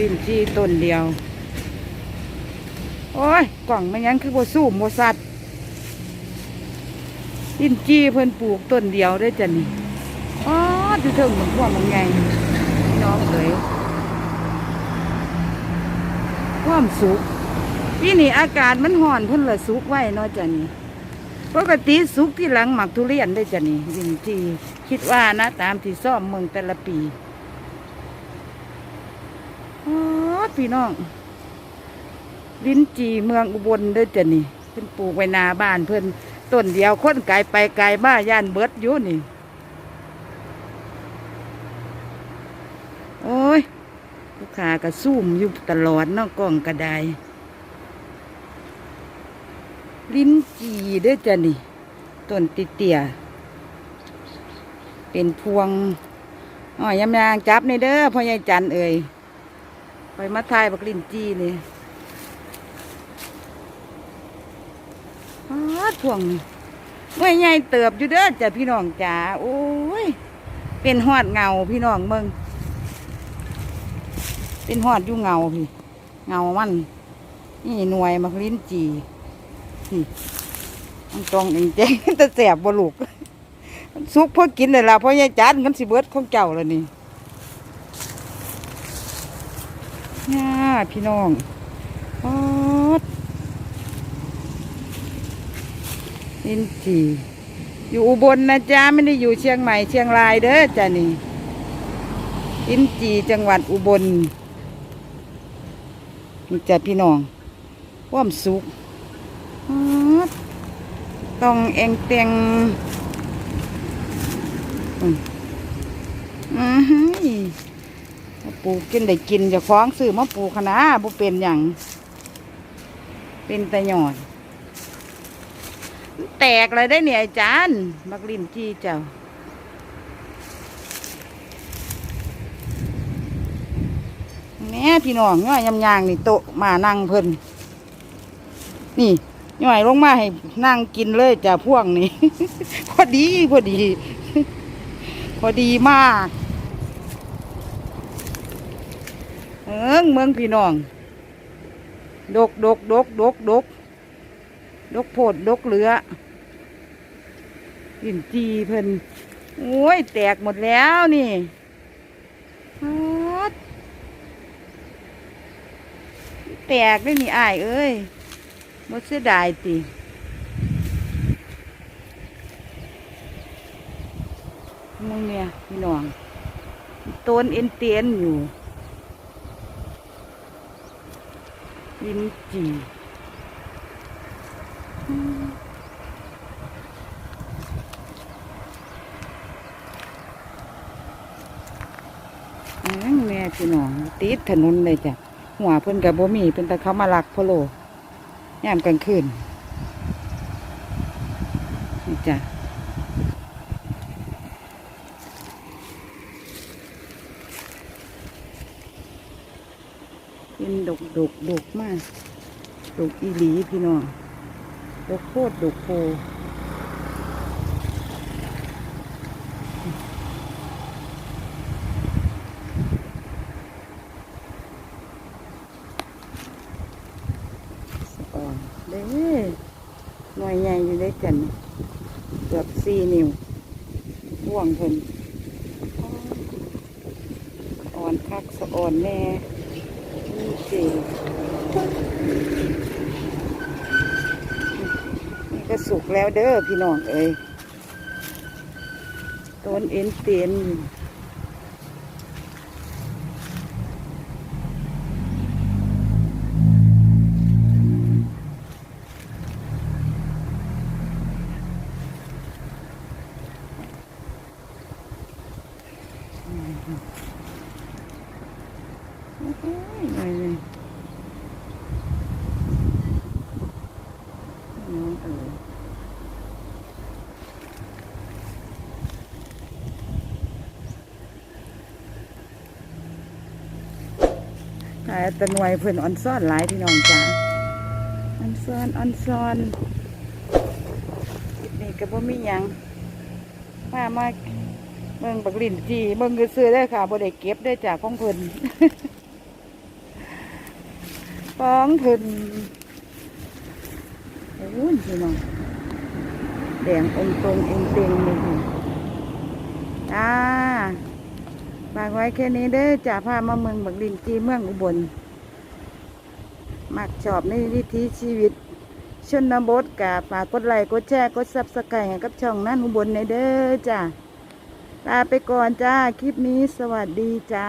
ลิ้นจีต้นเดียว โอ้ยกล่องมันยังคือบ่สู้บ่สัตว์ลิ้นจีเพิ่นปลูกต้นเดียวได้จ้ะนี่อ๋อจะเถิงเหมือนพวกมันไงน้องเอ๋ยความสุขที่นี่อากาศมันห่อนเพิ่นละสุกไว้เนาะจ้ะนี่ปกติสุกที่หลังหมักทุเรียนได้จ้ะนี่ลิ้นจีคิดว่านะตามที่ซ่อมเมืองแต่ละปี พี่น้อง ลิ้นจีเมืองอุบลเด้อจ้ะนี่เพิ่นปลูกไว้นาบ้านเพิ่นต้นเดียวคนไกลไปไกลมาย่านเบิดอยู่นี่ โอ้ยลูกค้าก็ซุ่มอยู่ตลอดนอกกล้องกระไดลิ้นจีเด้อจ้ะนี่ต้นติเตียเป็นพวงอ๋อยำยางจับในเด้อพ่อใหญ่จันเอ่ย ไปมาทายบักลินจีนี่ฮาดถ่วงเมื่อใหญ่เติบอยู่เด้อจ้ะพี่น้องจ๋าโอ้ย เป็นหอดเงาพี่น้องเมืองเป็นหอดอยู่เงาพี่ เงามัน นี่หน่วยมักลิ้นจีนี่มันตรงเองเจ๊แต่แสบบลูกซุกเพื่อกินเลยล่ะเพราะยายจันกันสิเบิดของเจ้าแล้วนี่ น่า พี่น้องออดลินจีอยู่อุบลนะจ๊ะไม่ได้อยู่เชียงใหม่เชียงรายเด้อจ้ะนี่ลินจีจังหวัดอุบลนี่จ้ะพี่น้องความสุขออดต้องเองเตียงอือือหือ ปลูกกินได้กินจะคล้องซื้อมาปลูกคณะบ่เป็นอย่าง เป็นแต่หยอดแตกเลยได้เนี่ยอาจารย์บักลินจีเจ้าแม่พี่น้องย่อยยำยางนี่โตมานั่งเพิ่นนี่ย่อยลงมาให้นั่งกินเลยจ้ะพ่วงนี่ พอดีพอดี พอดีมาก เอิงเมืองพี่น้อง ดกดกดกดกดกดกโพดดกเหลือลินจีเพิ่นโอ้ย แตกหมดแล้วนี่แตกได้นี่อาย เอ้ยมดเสียดายติมึงเนี่ยพี่น้องต้นเอ็นเตียนอยู่ ลิ้นจี่อืมอันนั้นแม่พี่น้องติดถนนเลยจ้ะ หัวเพิ่นกับบ่มีเพิ่นแต่เขามาลักพะโลยามกลางคืนนี่จ้ะ เป็นดกดกดกมาก ดกอีหลีพี่น้อง ดกโคตรดกโพอ่อนเด้หน่วยใหญ่อยู่ได้กัน เกือบสี่นิ้วห่วงเพิ่นอ่อนคักสะอ่อนแน่ สินี่ก็สุกแล้วเด้อพี่น้องเอ้ยต้นเอ็นเตียนอยู่โอ้ยหน่อยหนึ่งน้องเอ๋ย ขายแตะหน่วยเพื่อนออนซ่อนหลายพี่น้องจ้าออนซ่อนออนซ่อนนี่ก็บ่มีหยังมามาเมืองบักลินจีเมืองก็ซื้อได้ค่ะบ่ได้เก็บได้จากของเพิ่นของเพิ่นโอ้ยพี่น้องแดงองตรงเองเต็งเลยพี่จ้า ฝากไว้แค่นี้เด้อจ่าพามาเมืองบักลินจีเมืองอุบล มักชอบในวิถีชีวิต ชนบทกาฝากกดไลค์กดแชร์กดซับสไครต์ให้กับช่องนั่นอุบลในเด้อจ้าลาไปก่อนจ้า คลิปนี้สวัสดีจ้า